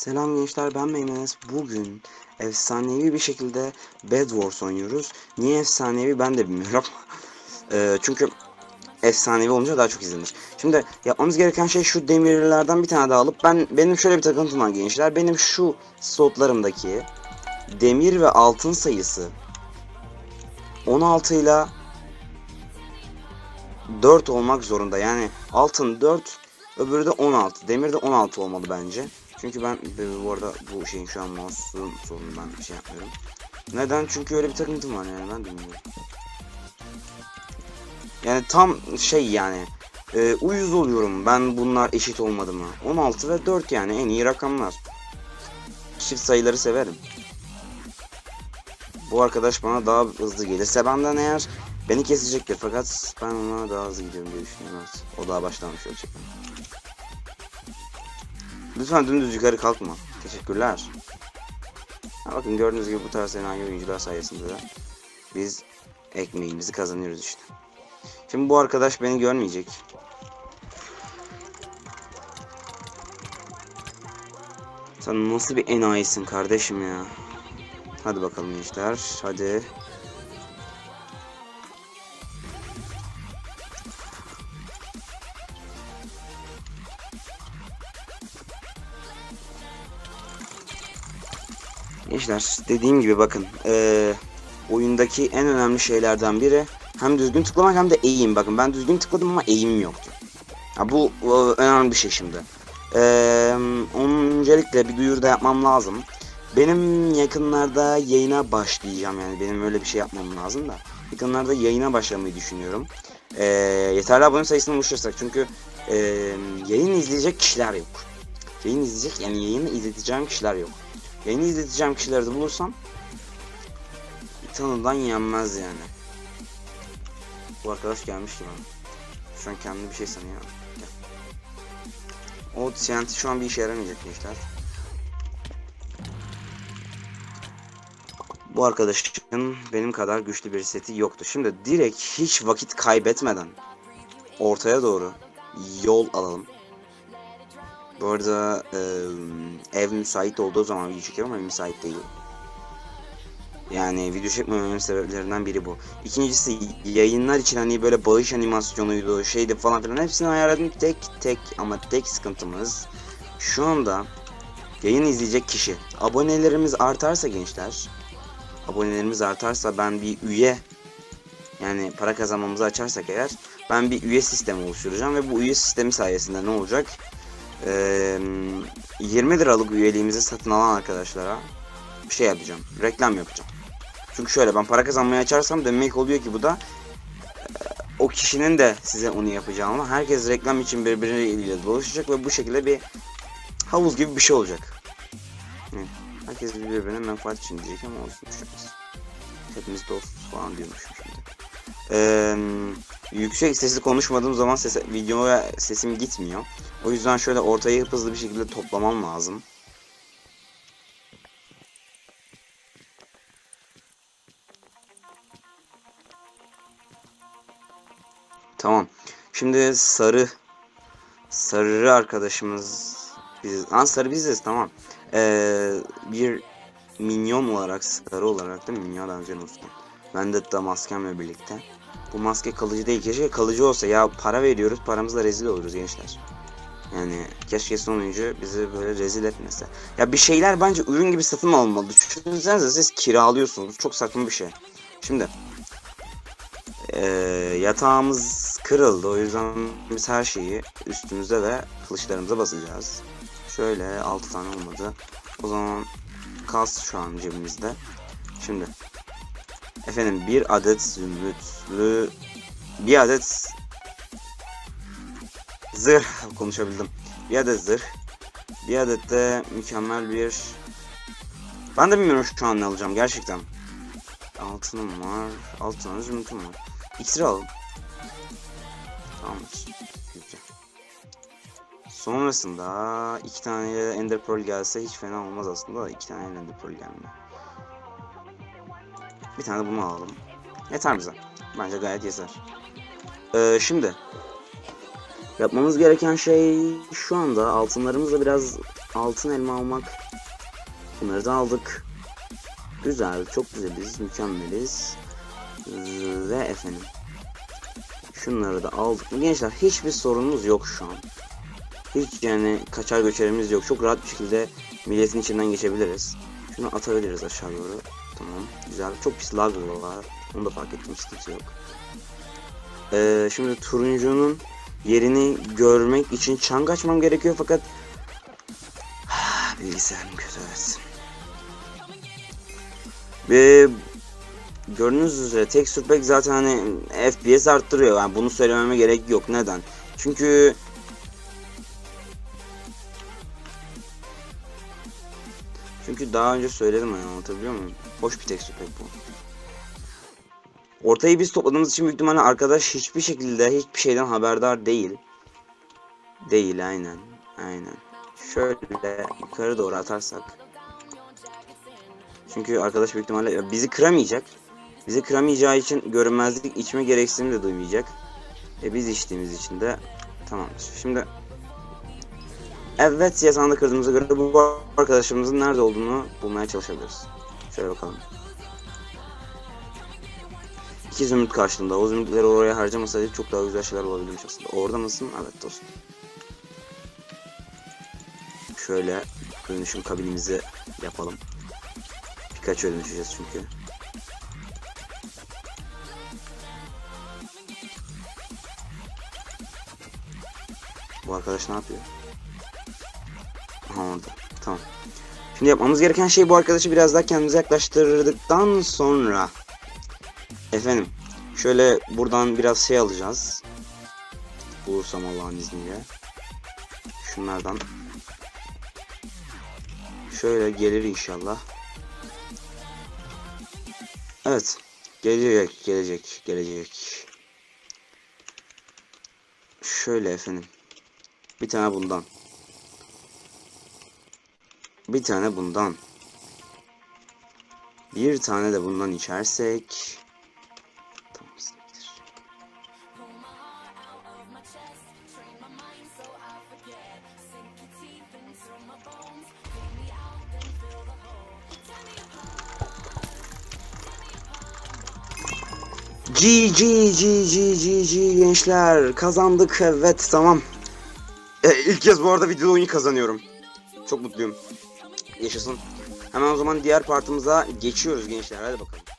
Selam gençler ben Meymenes. Bugün efsanevi bir şekilde Bed Wars oynuyoruz. Niye efsanevi ben de bilmiyorum. Eee, çünkü efsanevi olunca daha çok izlenir. Şimdi yapmamız gereken şey şu demirlerden bir tane daha alıp ben benim şöyle bir takıntım var gençler. Benim şu slotlarımdaki demir ve altın sayısı 16 ile 4 olmak zorunda. Yani altın 4 öbürü de 16. Demir de 16 olmalı bence. Çünkü ben bu arada bu şeyin şu an mouse'un sorunu ben şey yapmıyorum. Neden? Çünkü öyle bir takıntım var yani ben bilmiyorum. Yani tam şey yani e, uyuz oluyorum ben bunlar eşit olmadı mı? 16 ve 4 yani en iyi rakamlar. Çift sayıları severim. Bu arkadaş bana daha hızlı gelirse benden eğer beni kesecektir fakat ben ona daha hızlı gidiyorum diye düşünüyorum evet. O daha başlamış olacak. Lütfen dümdüz yukarı kalkma. Teşekkürler. Ha, bakın gördüğünüz gibi bu tarz enayi oyuncular sayesinde de biz ekmeğimizi kazanıyoruz işte. Şimdi bu arkadaş beni görmeyecek. Sen nasıl bir enayisin kardeşim ya. Hadi bakalım gençler. Hadi. Gençler dediğim gibi bakın eee, oyundaki en önemli şeylerden biri hem düzgün tıklamak hem de eğim. Bakın ben düzgün tıkladım ama eğimim yoktu. Ya bu e, önemli bir şey şimdi. Onun öncelikle bir duyuru da yapmam lazım. Benim yakınlarda yayına başlayacağım yani benim öyle bir şey yapmam lazım da. Yakınlarda yayına başlamayı düşünüyorum. Eee yeterli abone sayısını ulaşırsak çünkü eee, yayın izleyecek kişiler yok. Yayın izleyecek yani yayını izleteceğim kişiler yok. Yayını izleteceğim kişileri de bulursam tanıdan yenmez yani. Bu arkadaş gelmişti bana. Şu an kendini bir şey sanıyor. Gel. O TNT şu an bir işe yaramayacak gençler. Bu arkadaşın benim kadar güçlü bir seti yoktu. Şimdi direkt hiç vakit kaybetmeden ortaya doğru yol alalım. Bu arada e, ev müsait olduğu zaman video çekiyorum ama müsait değil. Yani video çekmememin sebeplerinden biri bu. İkincisi yayınlar için hani böyle bağış animasyonuydu, şeydi falan filan hepsini ayarladım tek tek ama tek sıkıntımız şu anda yayın izleyecek kişi. Abonelerimiz artarsa gençler, abonelerimiz artarsa ben bir üye yani para kazanmamızı açarsak eğer ben bir üye sistemi oluşturacağım ve bu üye sistemi sayesinde ne olacak? Ee, 20 liralık üyeliğimizi satın alan arkadaşlara bir şey yapacağım. Reklam yapacağım. Çünkü şöyle ben para kazanmayı açarsam demek oluyor ki bu da e, o kişinin de size onu yapacağını herkes reklam için birbiriyle dolaşacak ve bu şekilde bir havuz gibi bir şey olacak. Herkes birbirine menfaat için diyecek ama olsun olmaz. Hepimiz dostuz falan diyormuşum şimdi. Ee, yüksek sesli konuşmadığım zaman ses, videoya sesim gitmiyor. O yüzden şöyle ortayı hızlı bir şekilde toplamam lazım. Tamam. Şimdi sarı sarı arkadaşımız biz Lan sarı biziz tamam. Ee, bir minyon olarak sarı olarak da minyon benziyor olsun. Ben de da maskemle birlikte. Bu maske kalıcı değil. Keşke kalıcı olsa. Ya para veriyoruz. Paramızla rezil oluruz gençler. Yani keşke sonuncu bizi böyle rezil etmese. Ya bir şeyler bence ürün gibi satın alınmalı. Düşünsenize siz kiralıyorsunuz. Çok saçma bir şey. Şimdi ee, yatağımız kırıldı. O yüzden biz her şeyi üstümüze ve kılıçlarımıza basacağız. Şöyle 6 tane olmadı. O zaman kas şu an cebimizde. Şimdi efendim bir adet zümrütlü bir adet zırh konuşabildim. Bir adet zırh. Bir adet de mükemmel bir ben de bilmiyorum şu an ne alacağım gerçekten. Altınım var. Altı tane zümrütüm var. İksir alalım. Tamamdır. Güzel. Sonrasında iki tane Ender Pearl gelse hiç fena olmaz aslında da iki tane Ender Pearl gelmiyor. Bir tane de bunu alalım. Yeter bize. Bence gayet yeter. Ee, şimdi yapmamız gereken şey şu anda altınlarımızla biraz altın elma almak. Bunları da aldık. Güzel, çok güzeliz, mükemmeliz. Ve efendim. Şunları da aldık? Gençler hiçbir sorunumuz yok şu an. Hiç yani kaçar göçerimiz yok. Çok rahat bir şekilde milletin içinden geçebiliriz. Şunu atabiliriz aşağı doğru. Tamam, güzel. Çok pis lag var. Onu da fark ettim, sıkıntı yok. Ee, şimdi turuncunun yerini görmek için çang açmam gerekiyor fakat bilgisayarım kötü evet. Ve gördüğünüz üzere texture pack zaten hani FPS arttırıyor. Yani bunu söylememe gerek yok. Neden? Çünkü Çünkü daha önce söyledim hani anlatabiliyor muyum? Boş bir texture pack bu. Ortayı biz topladığımız için büyük ihtimalle arkadaş hiçbir şekilde hiçbir şeyden haberdar değil. Değil aynen. Aynen. Şöyle yukarı doğru atarsak. Çünkü arkadaş büyük ihtimalle bizi kıramayacak. Bizi kıramayacağı için görünmezlik içme gereksinimi de duymayacak. E biz içtiğimiz için de tamamdır. Şimdi Evet yatağında kırdığımıza göre bu arkadaşımızın nerede olduğunu bulmaya çalışabiliriz. Şöyle bakalım. İki zümrüt karşılığında. O zümrütleri oraya harcamasaydık çok daha güzel şeyler olabilirmiş aslında. Orada mısın? Evet dostum. Şöyle dönüşüm kabinimizi yapalım. Birkaç dönüşeceğiz çünkü. Bu arkadaş ne yapıyor? Orada. Tamam. Şimdi yapmamız gereken şey bu arkadaşı biraz daha kendimize yaklaştırdıktan sonra efendim şöyle buradan biraz şey alacağız. Bulursam Allah'ın izniyle. Şunlardan şöyle gelir inşallah. Evet. Gelecek, gelecek, gelecek. Şöyle efendim. Bir tane bundan. Bir tane bundan. Bir tane de bundan içersek. Tamam, siktir. G G G G G G gençler kazandık evet tamam. E, ilk kez bu arada video oyunu kazanıyorum. Çok mutluyum. Yaşasın. Hemen o zaman diğer partımıza geçiyoruz gençler. Hadi bakalım.